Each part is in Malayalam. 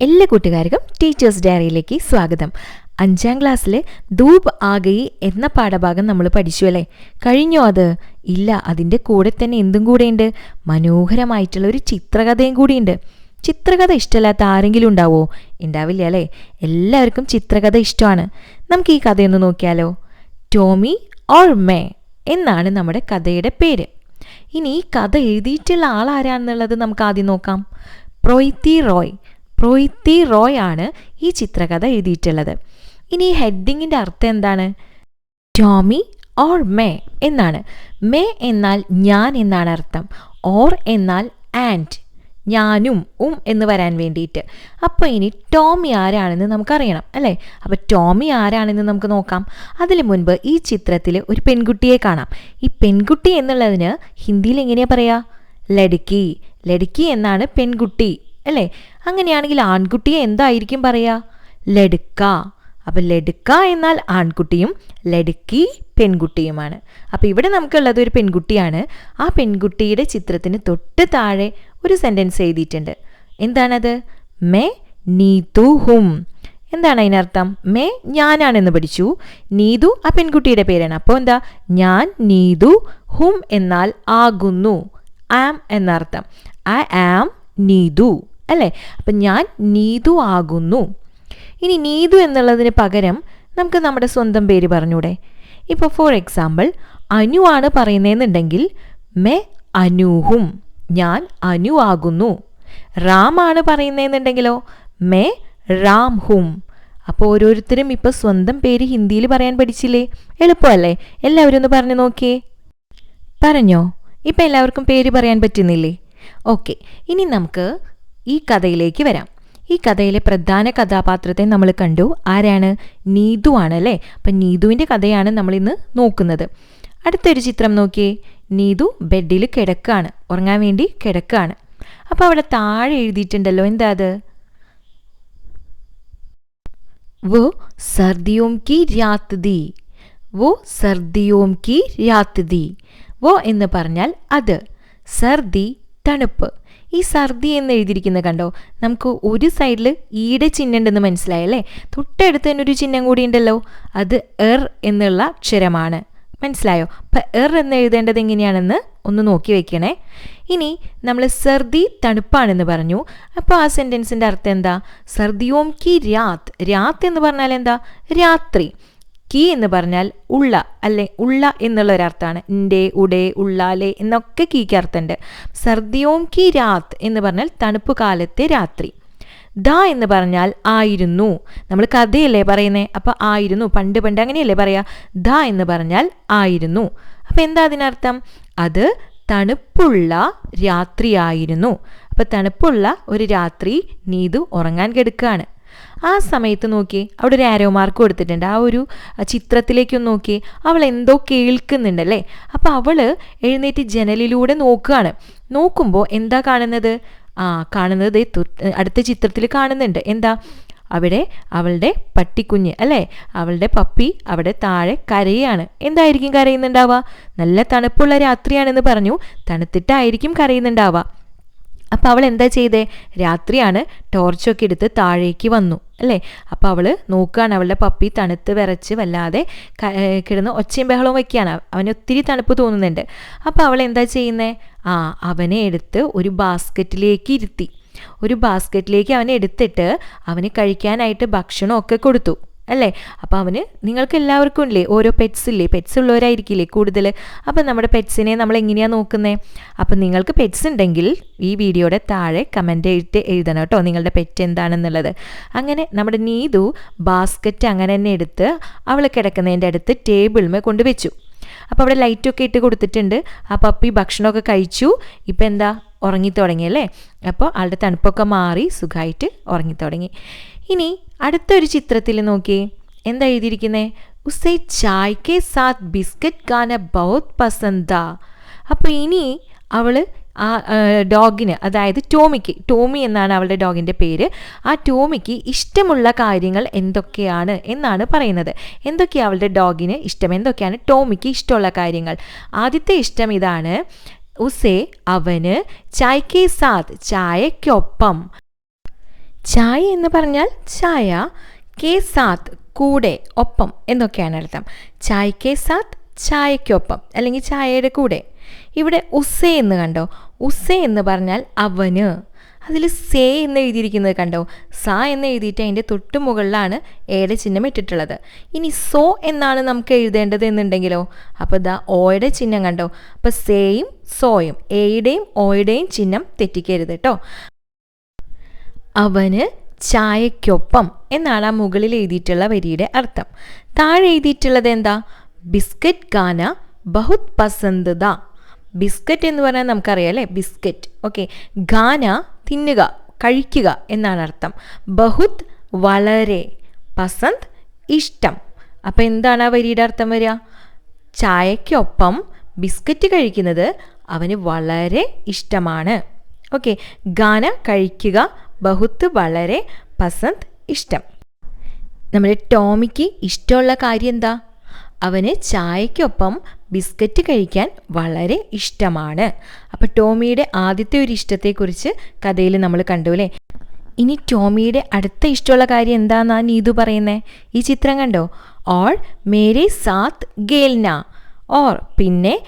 എല്ലാ കൂട്ടുകാർക്കും ടീച്ചേഴ്സ് ഡയറിയിലേക്ക് സ്വാഗതം. അഞ്ചാം ക്ലാസ്സിലെ ധൂപ് ആഗയി എന്ന പാഠഭാഗം നമ്മൾ പഠിച്ചു അല്ലേ? കഴിഞ്ഞോ അത്? ഇല്ല അതിന്റെ കൂടെ തന്നെ എന്തും കൂടെയുണ്ട്. മനോഹരമായിട്ടുള്ള ഒരു ചിത്രകഥയും കൂടിയുണ്ട്. ചിത്രകഥ ഇഷ്ടമല്ലാത്ത ആരെങ്കിലും ഉണ്ടാവോ? ഉണ്ടാവില്ല അല്ലേ? എല്ലാവർക്കും ചിത്രകഥ ഇഷ്ടമാണ്. നമുക്ക് ഈ കഥയൊന്ന് നോക്കിയാലോ. ടോമി ഓർ മേ എന്നാണ് നമ്മുടെ കഥയുടെ പേര്. ഇനി ഈ കഥ എഴുതിയിട്ടുള്ള ആളാരാണെന്നുള്ളത് നമുക്ക് ആദ്യം നോക്കാം. പ്രൊയ്തി റോയ്. പ്രൊയ്ത്തി റോയ് ആണ് ഈ ചിത്രകഥ എഴുതിയിട്ടുള്ളത്. ഇനി ഈ ഹെഡിങ്ങിന്റെ അർത്ഥം എന്താണ്? ടോമി ഓർ മേ എന്നാണ്. മേ എന്നാൽ ഞാൻ എന്നാണ് അർത്ഥം. ഓർ എന്നാൽ ആൻഡ്. ഞാനും ഉം എന്ന് വരാൻ വേണ്ടിയിട്ട്. അപ്പോൾ ഇനി ടോമി ആരാണെന്ന് നമുക്കറിയണം അല്ലേ? അപ്പോൾ ടോമി ആരാണെന്ന് നമുക്ക് നോക്കാം. അതിന് മുൻപ് ഈ ചിത്രത്തിൽ ഒരു പെൺകുട്ടിയെ കാണാം. ഈ പെൺകുട്ടി എന്നുള്ളതിന് ഹിന്ദിയിൽ എങ്ങനെയാ പറയുക ലടുക്കി ലടുക്കി എന്നാണ് പെൺകുട്ടി. അല്ലേ? അങ്ങനെയാണെങ്കിൽ ആൺകുട്ടിയെ എന്തായിരിക്കും പറയുക ലടുക്ക അപ്പം ലടുക്ക എന്നാൽ ആൺകുട്ടിയും ലടുക്കി പെൺകുട്ടിയുമാണ്. അപ്പോൾ ഇവിടെ നമുക്കുള്ളത് ഒരു പെൺകുട്ടിയാണ്. ആ പെൺകുട്ടിയുടെ ചിത്രത്തിന് തൊട്ട് താഴെ ഒരു സെന്റൻസ് എഴുതിയിട്ടുണ്ട്. എന്താണത്? മേ നീതു ഹും. എന്താണ് അതിനർത്ഥം? മേ ഞാനാണെന്ന് പഠിച്ചു. നീതു ആ പെൺകുട്ടിയുടെ പേരാണ്. അപ്പോൾ എന്താ? ഞാൻ നീതു ഹും എന്നാൽ ആകുന്നു. ആം എന്നർത്ഥം. ഐ ആം നീതു അല്ലേ? അപ്പം ഞാൻ നീതു ആകുന്നു. ഇനി നീതു എന്നുള്ളതിന് പകരം നമുക്ക് നമ്മുടെ സ്വന്തം പേര് പറഞ്ഞൂടെ. ഇപ്പോൾ ഫോർ എക്സാമ്പിൾ അനു ആണ് പറയുന്നതെന്നുണ്ടെങ്കിൽ മെ അനുഹും ഞാൻ അനു ആകുന്നു. റാം ആണ് പറയുന്നതെന്നുണ്ടെങ്കിലോ മെ റാം ഹും. അപ്പോൾ ഓരോരുത്തരും ഇപ്പോൾ സ്വന്തം പേര് ഹിന്ദിയിൽ പറയാൻ പഠിച്ചില്ലേ? എളുപ്പമല്ലേ? എല്ലാവരും ഒന്ന് പറഞ്ഞു നോക്കിയേ. പറഞ്ഞോ? ഇപ്പം എല്ലാവർക്കും പേര് പറയാൻ പറ്റുന്നില്ലേ? ഓക്കെ ഇനി നമുക്ക് ഈ കഥയിലേക്ക് വരാം. ഈ കഥയിലെ പ്രധാന കഥാപാത്രത്തെ നമ്മൾ കണ്ടു. ആരാണ്? നീതു ആണ് അല്ലേ? അപ്പം നീതുവിന്റെ കഥയാണ് നമ്മളിന്ന് നോക്കുന്നത്. അടുത്തൊരു ചിത്രം നോക്കിയേ. നീതു ബെഡിൽ കിടക്കുകയാണ് ഉറങ്ങാൻ വേണ്ടി കിടക്കുകയാണ് അപ്പോൾ അവിടെ താഴെ എഴുതിയിട്ടുണ്ടല്ലോ. എന്താ അത്? വോ സർദിയോം കി രാത് ദി. വോ സർദിയോം കി രാത് ദി. വോ എന്ന് പറഞ്ഞാൽ അത്. സർദി തണുപ്പ്. ഈ സർദി എന്ന് എഴുതിയിരിക്കുന്നത് കണ്ടോ? നമുക്ക് ഒരു സൈഡിൽ ഈടെ ചിഹ്നം ഉണ്ടെന്ന് മനസ്സിലായല്ലേ തൊട്ടടുത്ത് തന്നെ ഒരു ചിഹ്നം കൂടി ഉണ്ടല്ലോ. അത് എർ എന്നുള്ള അക്ഷരമാണ്. മനസ്സിലായോ? അപ്പം എർ എന്ന് എഴുതേണ്ടത് എങ്ങനെയാണെന്ന് ഒന്ന് നോക്കി വെക്കണേ. ഇനി നമ്മൾ സർദി തണുപ്പാണെന്ന് പറഞ്ഞു. അപ്പോൾ ആ സെന്റൻസിന്റെ അർത്ഥം എന്താ? സർദിയോം കി രാത്. രാത് എന്ന് പറഞ്ഞാൽ എന്താ? രാത്രി. കി എന്ന് പറഞ്ഞാൽ ഉള്ള അല്ലെ ഉള്ള എന്നുള്ള ഒരർത്ഥമാണ് ഇന്റെ ഉടേ ഉള്ളാലെ എന്നൊക്കെ കീക്ക് അർത്ഥമുണ്ട്. സർദിയോം കി രാത് എന്ന് പറഞ്ഞാൽ തണുപ്പ് കാലത്തെ രാത്രി. ദ എന്ന് പറഞ്ഞാൽ ആയിരുന്നു. നമ്മൾ കഥയല്ലേ പറയുന്നേ? അപ്പോൾ ആയിരുന്നു. പണ്ട് പണ്ട് അങ്ങനെയല്ലേ പറയാ? ദ എന്ന് പറഞ്ഞാൽ ആയിരുന്നു. അപ്പം എന്താ അതിനർത്ഥം? അത് തണുപ്പുള്ള രാത്രിയായിരുന്നു. അപ്പം തണുപ്പുള്ള ഒരു രാത്രി നീതു ഉറങ്ങാൻ കിടക്കുകയാണ് ആ സമയത്ത് നോക്കി അവിടെ ഒരു ആരോ മാർക്ക് കൊടുത്തിട്ടുണ്ട്. ആ ഒരു ചിത്രത്തിലേക്കൊന്ന് നോക്കി അവൾ എന്തോ കേൾക്കുന്നുണ്ടല്ലേ? അപ്പോൾ അവൾ എഴുന്നേറ്റ് ജനലിലൂടെ നോക്കുകയാണ്. നോക്കുമ്പോൾ എന്താ കാണുന്നത്? ആ കാണുന്നത് അടുത്ത ചിത്രത്തിൽ കാണുന്നുണ്ട്. എന്താ? അവിടെ അവളുടെ പട്ടിക്കുഞ്ഞ് അല്ലേ? അവളുടെ പപ്പി അവിടെ താഴെ കരയാണ്. എന്തായിരിക്കും കരയുന്നുണ്ടാവുക? നല്ല തണുപ്പുള്ള രാത്രിയാണെന്ന് പറഞ്ഞു. തണുത്തിട്ടായിരിക്കും കരയുന്നുണ്ടാവുക. അപ്പോൾ അവൾ എന്താ ചെയ്തേ? രാത്രിയാണ് ടോർച്ചൊക്കെ എടുത്ത് താഴേക്ക് വന്നു അല്ലേ? അപ്പോൾ അവൾ നോക്കുകയാണ് അവളുടെ പപ്പി തണുത്ത് വിറച്ച് വല്ലാതെ കിടന്ന് ഒച്ചയും ബഹളവും വയ്ക്കുകയാണ്. അവന് ഒത്തിരി തണുപ്പ് തോന്നുന്നുണ്ട്. അപ്പോൾ അവൾ എന്താ ചെയ്യുന്നത് ആ അവനെ എടുത്ത് ഒരു ബാസ്ക്കറ്റിലേക്ക് ഇരുത്തി. ഒരു ബാസ്ക്കറ്റിലേക്ക് അവനെ എടുത്തിട്ട് അവന് കഴിക്കാനായിട്ട് ഭക്ഷണമൊക്കെ കൊടുത്തു. അല്ലേ? അപ്പോൾ അവന് നിങ്ങൾക്ക് എല്ലാവർക്കും ഇല്ലേ? ഓരോ പെറ്റ്സ് ഇല്ലേ? പെറ്റ്സ് ഉള്ളവരായിരിക്കില്ലേ കൂടുതൽ? അപ്പം നമ്മുടെ പെറ്റ്സിനെ നമ്മൾ എങ്ങനെയാണ് നോക്കുന്നത് അപ്പം നിങ്ങൾക്ക് പെറ്റ്സ് ഉണ്ടെങ്കിൽ ഈ വീഡിയോയുടെ താഴെ കമന്റ് ചെയ്തിട്ട് എഴുതണം കേട്ടോ. നിങ്ങളുടെ പെറ്റ് എന്താണെന്നുള്ളത്. അങ്ങനെ നമ്മുടെ നീതു ബാസ്ക്കറ്റ് അങ്ങനെ തന്നെ എടുത്ത് അവൾ കിടക്കുന്നതിന്റെ അടുത്ത് ടേബിളിമേ കൊണ്ടുവച്ചു. അപ്പോൾ അവിടെ ലൈറ്റൊക്കെ ഇട്ട് കൊടുത്തിട്ടുണ്ട്. ആ പപ്പി ഭക്ഷണമൊക്കെ കഴിച്ചു. ഇപ്പം എന്താ? ഉറങ്ങി തുടങ്ങിയല്ലേ അപ്പോൾ ആളുടെ തണുപ്പൊക്കെ മാറി സുഖമായിട്ട് ഉറങ്ങി തുടങ്ങി ഇനി അടുത്തൊരു ചിത്രത്തിൽ നോക്കിയേ. എന്താ എഴുതിയിരിക്കുന്നത് ഉസേ ചായ് കെ സാത്ത് ബിസ്ക്കറ്റ് കാന ബഹുത് പസന്ത അപ്പോൾ ഇനി അവൾ ആ ഡോഗിന് അതായത് ടോമിക്ക് ടോമി എന്നാണ് അവളുടെ ഡോഗിന്റെ പേര്. ആ ടോമിക്ക് ഇഷ്ടമുള്ള കാര്യങ്ങൾ എന്തൊക്കെയാണ് എന്നാണ് പറയുന്നത്. എന്തൊക്കെയാണ് അവളുടെ ഡോഗിന് ഇഷ്ടം? എന്തൊക്കെയാണ് ടോമിക്ക് ഇഷ്ടമുള്ള കാര്യങ്ങൾ? ആദ്യത്തെ ഇഷ്ടം ഇതാണ് ഉസേ അവന് ചായക്കെ സാത് ചായക്കൊപ്പം ചായ എന്ന് പറഞ്ഞാൽ ചായ കെ സാത്ത് കൂടെ ഒപ്പം എന്നൊക്കെയാണ് അർത്ഥം. ചായ കെ സാത്ത് ചായക്കൊപ്പം അല്ലെങ്കിൽ ചായയുടെ കൂടെ. ഇവിടെ ഉസേ എന്ന് കണ്ടോ? ഉസേ എന്ന് പറഞ്ഞാൽ അവന്. അതിൽ സേ എന്ന് എഴുതിയിരിക്കുന്നത് കണ്ടോ? സ എന്ന് എഴുതിയിട്ട് അതിന്റെ തൊട്ട് മുകളിലാണ് എയുടെ ചിഹ്നം ഇട്ടിട്ടുള്ളത്. ഇനി സോ എന്നാണ് നമുക്ക് എഴുതേണ്ടത് എന്നുണ്ടെങ്കിലോ? അപ്പോൾ ദാ ഓയുടെ ചിഹ്നം കണ്ടോ? അപ്പോൾ സേയും സോയും എയുടെയും ഓയുടെയും ചിഹ്നം തെറ്റിക്കരുത് കേട്ടോ അവന് ചായക്കൊപ്പം എന്നാണ് ആ മുകളിൽ എഴുതിയിട്ടുള്ള വരിയുടെ അർത്ഥം. താഴെ എഴുതിയിട്ടുള്ളത് എന്താ? ബിസ്ക്കറ്റ് ഖാന ബഹുത് പസന്ദ ബിസ്ക്കറ്റ് എന്ന് പറഞ്ഞാൽ നമുക്കറിയാം അല്ലേ? ബിസ്ക്കറ്റ്. ഓക്കെ ഖാന തിന്നുക കഴിക്കുക എന്നാണ് അർത്ഥം. ബഹുത് വളരെ. പസന്ത് ഇഷ്ടം. അപ്പം എന്താണ് ആ വരിയുടെ അർത്ഥം വരിക? ചായക്കൊപ്പം ബിസ്ക്കറ്റ് കഴിക്കുന്നത് അവന് വളരെ ഇഷ്ടമാണ്. ഓക്കെ ഗാന കഴിക്കുക. ബഹുത്ത് വളരെ. പസന്ത് ഇഷ്ടം. നമ്മുടെ ടോമിക്ക് ഇഷ്ടമുള്ള കാര്യം എന്താ? അവന് ചായക്കൊപ്പം ബിസ്ക്കറ്റ് കഴിക്കാൻ വളരെ ഇഷ്ടമാണ്. അപ്പോൾ ടോമിയുടെ ആദ്യത്തെ ഒരു ഇഷ്ടത്തെക്കുറിച്ച് കഥയിൽ നമ്മൾ കണ്ടു അല്ലേ? ഇനി ടോമിയുടെ അടുത്ത ഇഷ്ടമുള്ള കാര്യം എന്താണെന്നാണ് നീതു പറയുന്നേ? ഈ ചിത്രം കണ്ടോ? All Mere Saath ഗേൽന. ഓർ പിന്നെ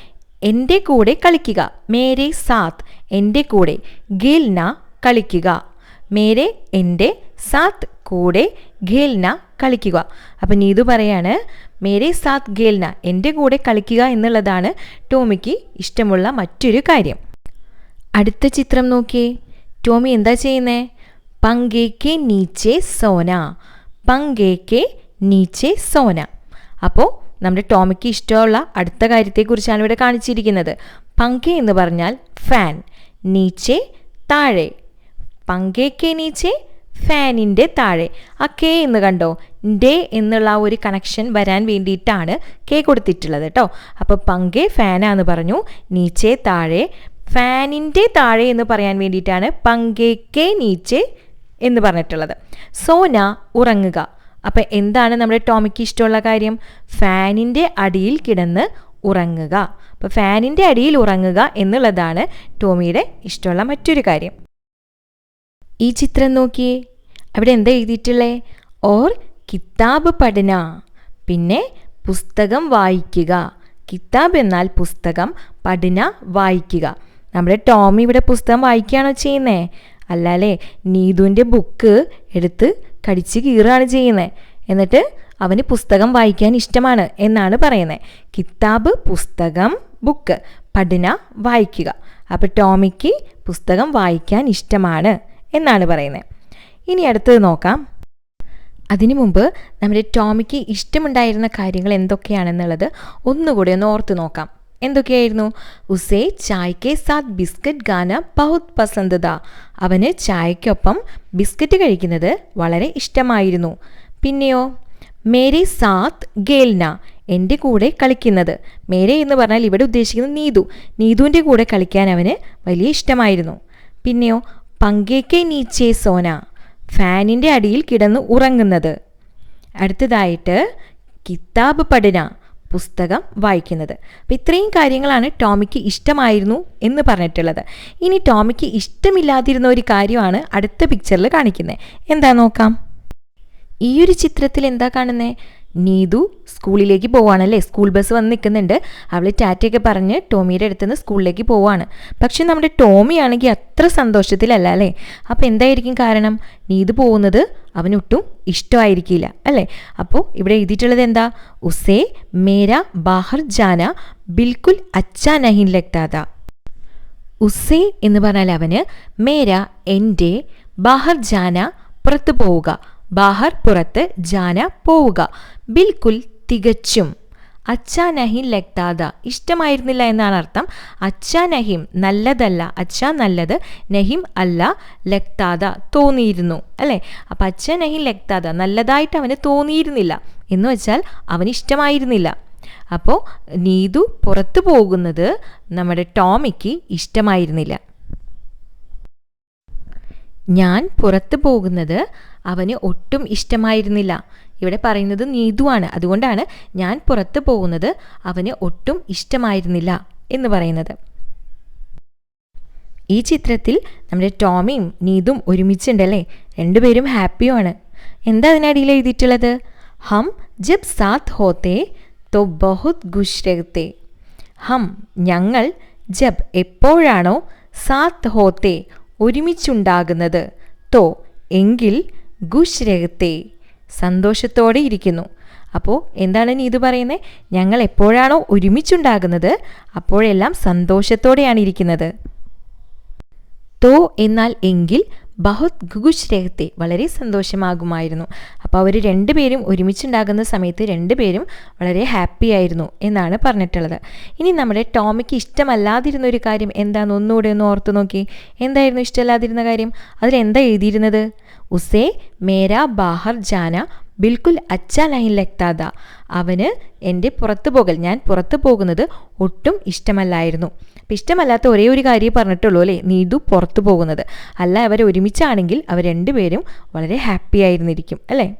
എന്റെ കൂടെ കളിക്കുക. മേരെ സാത്ത് എന്റെ കൂടെ ഗേൽന കളിക്കുക. മേരെ എന്റെ സാത്ത് കൂടെ ഖേൽന കളിക്കുക. അപ്പം നീതു പറയാണ് മേരെ സാത്ത് ഖേൽന എന്റെ കൂടെ കളിക്കുക എന്നുള്ളതാണ് ടോമിക്ക് ഇഷ്ടമുള്ള മറ്റൊരു കാര്യം. അടുത്ത ചിത്രം നോക്കിയേ. ടോമി എന്താ ചെയ്യുന്നേ? പങ്കേക്ക് നീച്ചെ സോന. പങ്കേക്ക് നീച്ചെ സോന. അപ്പോൾ നമ്മുടെ ടോമിക്ക് ഇഷ്ടമുള്ള അടുത്ത കാര്യത്തെക്കുറിച്ചാണ് ഇവിടെ കാണിച്ചിരിക്കുന്നത്. പങ്കെ എന്ന് പറഞ്ഞാൽ ഫാൻ. നീച്ചെ താഴെ. പങ്കേക്ക് നീച്ചെ ഫാനിന്റെ താഴെ. ആ കെ എന്ന് കണ്ടോ? ഡേ എന്നുള്ള ആ ഒരു കണക്ഷൻ വരാൻ വേണ്ടിയിട്ടാണ് കെ കൊടുത്തിട്ടുള്ളത് കേട്ടോ അപ്പോൾ പങ്കെ ഫാനാന്ന് പറഞ്ഞു നീച്ചെ താഴെ. ഫാനിന്റെ താഴെ എന്ന് പറയാൻ വേണ്ടിയിട്ടാണ് പങ്കേക്കെ നീച്ചെ എന്ന് പറഞ്ഞിട്ടുള്ളത്. സോന ഉറങ്ങുക. അപ്പം എന്താണ് നമ്മുടെ ടോമിക്ക് ഇഷ്ടമുള്ള കാര്യം? ഫാനിന്റെ അടിയിൽ കിടന്ന് ഉറങ്ങുക. അപ്പോൾ ഫാനിന്റെ അടിയിൽ ഉറങ്ങുക എന്നുള്ളതാണ് ടോമിയുടെ ഇഷ്ടമുള്ള മറ്റൊരു കാര്യം. ഈ ചിത്രം നോക്കിയേ അവിടെ എന്താ എഴുതിയിട്ടുള്ളേ? ഓർ കിതാബ് പഠന. പിന്നെ പുസ്തകം വായിക്കുക. കിതാബ് എന്നാൽ പുസ്തകം പഠന വായിക്കുക. നമ്മുടെ ടോമി ഇവിടെ പുസ്തകം വായിക്കുകയാണോ ചെയ്യുന്നേ? അല്ലാലേ അല്ലേ നീതുവിന്റെ ബുക്ക് എടുത്ത് കടിച്ച് കീറുകയാണ് ചെയ്യുന്നത് എന്നിട്ട് അവന് പുസ്തകം വായിക്കാൻ ഇഷ്ടമാണ് എന്നാണ് പറയുന്നത് കിതാബ് പുസ്തകം ബുക്ക് പഠന വായിക്കുക. അപ്പോൾ ടോമിക്ക് പുസ്തകം വായിക്കാൻ ഇഷ്ടമാണ്. എന്നാണ് പറയുന്നത്. ഇനി അടുത്തത് നോക്കാം. അതിനു മുമ്പ് നമ്മുടെ ടോമിക്ക് ഇഷ്ടമുണ്ടായിരുന്ന കാര്യങ്ങൾ എന്തൊക്കെയാണെന്നുള്ളത് ഒന്നുകൂടി ഒന്ന് ഓർത്ത് നോക്കാം. എന്തൊക്കെയായിരുന്നു? ഉസേ ചായക്ക് സാത്ത് ബിസ്ക്കറ്റ് ഗാന ബഹുത് പസന്തത അവന് ചായക്കൊപ്പം ബിസ്ക്കറ്റ് കഴിക്കുന്നത് വളരെ ഇഷ്ടമായിരുന്നു. പിന്നെയോ? മേരെ സാത്ത് ഗേൽന എന്റെ കൂടെ കളിക്കുന്നത്. മേരെ എന്ന് പറഞ്ഞാൽ ഇവിടെ ഉദ്ദേശിക്കുന്നത് നീതു. നീതുവിന്റെ കൂടെ കളിക്കാൻ അവന് വലിയ ഇഷ്ടമായിരുന്നു. പിന്നെയോ? പങ്കേക്കെ നീച്ചേ സോന ഫാനിന്റെ അടിയിൽ കിടന്ന് ഉറങ്ങുന്നത്. അടുത്തതായിട്ട് കിതാബ് പഠന പുസ്തകം വായിക്കുന്നത്. അപ്പോൾ ഇത്രയും കാര്യങ്ങളാണ് ടോമിക്ക് ഇഷ്ടമായിരുന്നു എന്ന് പറഞ്ഞിട്ടുള്ളത്. ഇനി ടോമിക്ക് ഇഷ്ടമില്ലാതിരുന്ന ഒരു കാര്യമാണ് അടുത്ത പിക്ചറിൽ കാണിക്കുന്നത് എന്താ നോക്കാം? ഈ ഒരു ചിത്രത്തിൽ എന്താ കാണുന്നത് നീതു സ്കൂളിലേക്ക് പോവാണല്ലേ? സ്കൂൾ ബസ് വന്ന് നിൽക്കുന്നുണ്ട്. അവൾ ടാറ്റയൊക്കെ പറഞ്ഞ് ടോമിയുടെ അടുത്ത് നിന്ന് സ്കൂളിലേക്ക് പോവാണ്. പക്ഷെ നമ്മുടെ ടോമി ആണെങ്കിൽ അത്ര സന്തോഷത്തിലല്ല അല്ലേ? അപ്പോൾ എന്തായിരിക്കും കാരണം? നീതു പോകുന്നത് അവനൊട്ടും ഇഷ്ടമായിരിക്കില്ല അല്ലേ? അപ്പോൾ ഇവിടെ എഴുതിയിട്ടുള്ളത് എന്താ? ഉസേ മേര ബാഹർ ജാന ബിൽക്കുൽ അച്ഛാ നഹിൻ ലക്താത ഉസേ എന്ന് പറഞ്ഞാൽ അവന് മേര എന്റെ ബാഹർ ജാന പുറത്തു പോവുക. ബാഹർ പുറത്ത് ജാന പോവുക. ബിൽക്കുൽ തികച്ചും. അച്ഛാ നഹിം ലക്താദ. ഇഷ്ടമായിരുന്നില്ല എന്നാണ് അർത്ഥം. അച്ഛാ നഹിം നല്ലതല്ല. അച്ഛാ നല്ലത് നഹിം അല്ല ലക്താദ തോന്നിയിരുന്നു. അല്ലേ? അപ്പം അച്ഛ നഹിം ലക്താദ നല്ലതായിട്ട് അവന് തോന്നിയിരുന്നില്ല. എന്ന് വെച്ചാൽ അവന് ഇഷ്ടമായിരുന്നില്ല. അപ്പോൾ നീതു പുറത്തു പോകുന്നത് നമ്മുടെ ടോമിക്ക് ഇഷ്ടമായിരുന്നില്ല. ഞാൻ പുറത്തു പോകുന്നത് അവന് ഒട്ടും ഇഷ്ടമായിരുന്നില്ല. ഇവിടെ പറയുന്നത് നീതുവാണ് അതുകൊണ്ടാണ് ഞാൻ പുറത്തു പോകുന്നത് അവന് ഒട്ടും ഇഷ്ടമായിരുന്നില്ല എന്ന് പറയുന്നത്. ഈ ചിത്രത്തിൽ നമ്മുടെ ടോമിയും നീതും ഒരുമിച്ചുണ്ടല്ലേ? രണ്ടുപേരും ഹാപ്പിയുമാണ്. എന്താ അതിനടിയിൽ എഴുതിയിട്ടുള്ളത്? ഹം ജബ് സാത്ത് ഹോത്തേ തോ ബഹുത് ഖുഷ് രഹത്തെ ഹം ഞങ്ങൾ ജബ് എപ്പോഴാണോ സാത്ത് ഹോത്തെ ഒരുമിച്ചുണ്ടാകുന്നത്. തോ എങ്കിൽ ഖുഷ് രഹത്തെ. സന്തോഷത്തോടെ ഇരിക്കുന്നു. അപ്പോൾ എന്താണ് ഇനി ഇത് പറയുന്നത് ഞങ്ങൾ എപ്പോഴാണോ ഒരുമിച്ചുണ്ടാകുന്നത് അപ്പോഴെല്ലാം സന്തോഷത്തോടെയാണ് ഇരിക്കുന്നത്. തോ എന്നാൽ എങ്കിൽ ബഹുത് ഖുഷ് രഹത്തെ വളരെ സന്തോഷമാകുമായിരുന്നു. അപ്പോൾ അവർ രണ്ടുപേരും ഒരുമിച്ചുണ്ടാകുന്ന സമയത്ത് രണ്ടുപേരും വളരെ ഹാപ്പി ആയിരുന്നു എന്നാണ് പറഞ്ഞിട്ടുള്ളത്. ഇനി നമ്മുടെ ടോമിക്ക് ഇഷ്ടമല്ലാതിരുന്ന ഒരു കാര്യം എന്താണെന്ന് ഒന്നുകൂടെ ഒന്ന് ഓർത്ത് നോക്കി. എന്തായിരുന്നു ഇഷ്ടമല്ലാതിരുന്ന കാര്യം? അതിലെന്താ എഴുതിയിരുന്നത്? ഉസേ മേരാ ബാഹർ ജാന ബിൽക്കുൽ അച്ഛ ലൈൻ ലക്താദ. അവന് എന്റെ പുറത്തു പോകൽ ഞാൻ പുറത്തു പോകുന്നത് ഒട്ടും ഇഷ്ടമല്ലായിരുന്നു. അപ്പം ഇഷ്ടമല്ലാത്ത ഒരേ ഒരു കാര്യം പറഞ്ഞിട്ടുള്ളൂ അല്ലേ? നീതു പുറത്തു പോകുന്നത്. അല്ല അവർ ഒരുമിച്ചാണെങ്കിൽ അവർ രണ്ടുപേരും വളരെ ഹാപ്പി ആയിരുന്നിരിക്കും അല്ലേ?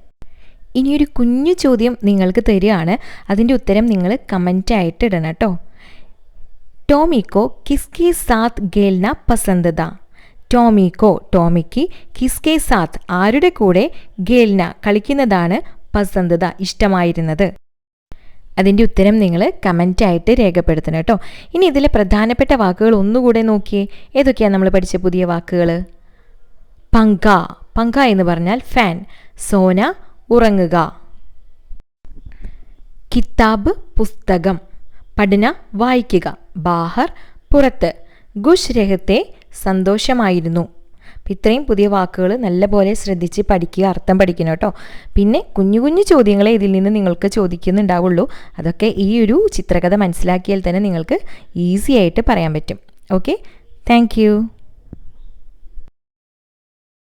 ഇനിയൊരു കുഞ്ഞു ചോദ്യം നിങ്ങൾക്ക് തരികയാണ്. അതിന്റെ ഉത്തരം നിങ്ങൾ കമന്റായിട്ട് ഇടണം കേട്ടോ. ടോമിക്കോ കിസ്കി സാത്ത് ഗേൽന പസന്തത ടോമിക്കോ ടോമിക്ക് കിസ്കെ സാത്ത് ആരുടെ കൂടെ ഗേൽന കളിക്കുന്നതാണ് പസന്തത ഇഷ്ടമായിരുന്നത്? അതിന്റെ ഉത്തരം നിങ്ങൾ കമന്റായിട്ട് രേഖപ്പെടുത്തണം കേട്ടോ. ഇനി ഇതിലെ പ്രധാനപ്പെട്ട വാക്കുകൾ ഒന്നുകൂടെ നോക്കിയേ. ഏതൊക്കെയാണ് നമ്മൾ പഠിച്ച പുതിയ വാക്കുകൾ? പങ്ക. പങ്ക എന്ന് പറഞ്ഞാൽ ഫാൻ സോന ഉറങ്ങുക. കിതാബ് പുസ്തകം. പഠന വായിക്കുക. ബാഹർ പുറത്ത്. ഗുഷ് രഹത്തെ സന്തോഷമായിരുന്നു. അപ്പം ഇത്രയും പുതിയ വാക്കുകൾ നല്ലപോലെ ശ്രദ്ധിച്ച് പഠിക്കുക അർത്ഥം പഠിക്കണം കേട്ടോ. പിന്നെ കുഞ്ഞു കുഞ്ഞു ചോദ്യങ്ങളെ ഇതിൽ നിന്ന് നിങ്ങൾക്ക് ചോദിക്കുന്നുണ്ടാവുള്ളൂ. അതൊക്കെ ഈ ഒരു ചിത്രകഥ മനസ്സിലാക്കിയാൽ തന്നെ നിങ്ങൾക്ക് ഈസി ആയിട്ട് പറയാൻ പറ്റും. ഓക്കെ? താങ്ക്